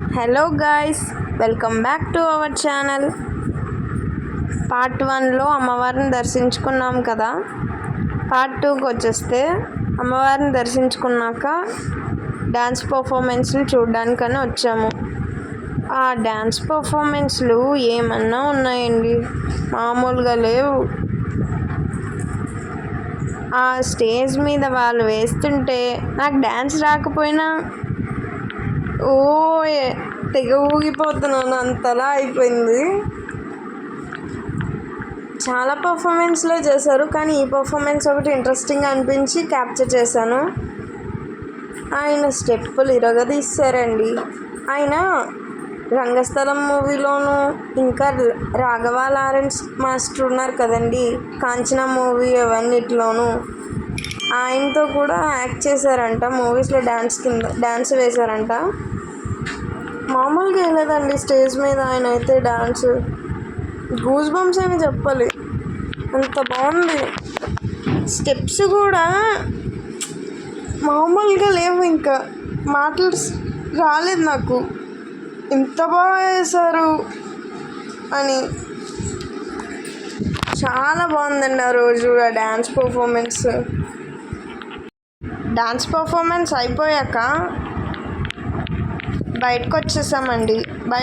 Hello guys welcome back to our channel part వన్లో అమ్మవారిని దర్శించుకున్నాం కదా. పార్ట్ టూకి వచ్చేస్తే అమ్మవారిని దర్శించుకున్నాక డ్యాన్స్ పర్ఫార్మెన్స్ని చూడడానికని వచ్చాము. ఆ డ్యాన్స్ పర్ఫార్మెన్స్లు ఏమన్నా ఉన్నాయండి? మామూలుగా లేవు. ఆ స్టేజ్ మీద వాళ్ళు వేస్తుంటే నాకు డ్యాన్స్ రాకపోయినా ఓ తెగ ఊగిపోతున్నాను. అంతలా అయిపోయింది. చాలా పర్ఫార్మెన్స్లో చేశారు కానీ ఈ పర్ఫార్మెన్స్ ఒకటి ఇంట్రెస్టింగ్ అనిపించి క్యాప్చర్ చేశాను. ఆయన స్టెప్పులు ఇరగదీశారండి. ఆయన రంగస్థలం మూవీలోను ఇంకా రాఘవ లారెన్స్ మాస్టర్ ఉన్నారు కదండి. కాంచన మూవీ అవన్నిటిలోనూ. ఆయనతో కూడా యాక్ట్ చేశారంట. మూవీస్లో డ్యాన్స్ కింద డ్యాన్స్ వేశారంట. మామూలుగా వేయలేదండి స్టేజ్ మీద ఆయన అయితే డ్యాన్స్ గూస్ బంప్స్ అని చెప్పాలి. అంత బాగుంది. స్టెప్స్ కూడా మామూలుగా లేవు ఇంకా. మాటలు రాలేదు నాకు. ఇంత బాగా వేశారు అని. చాలా బాగుందండి ఆ రోజు ఆ డ్యాన్స్ పర్ఫార్మెన్స్. డాన్స్ పర్ఫార్మెన్స్ అయిపోయాక బయటకు వచ్చేసామండి బయట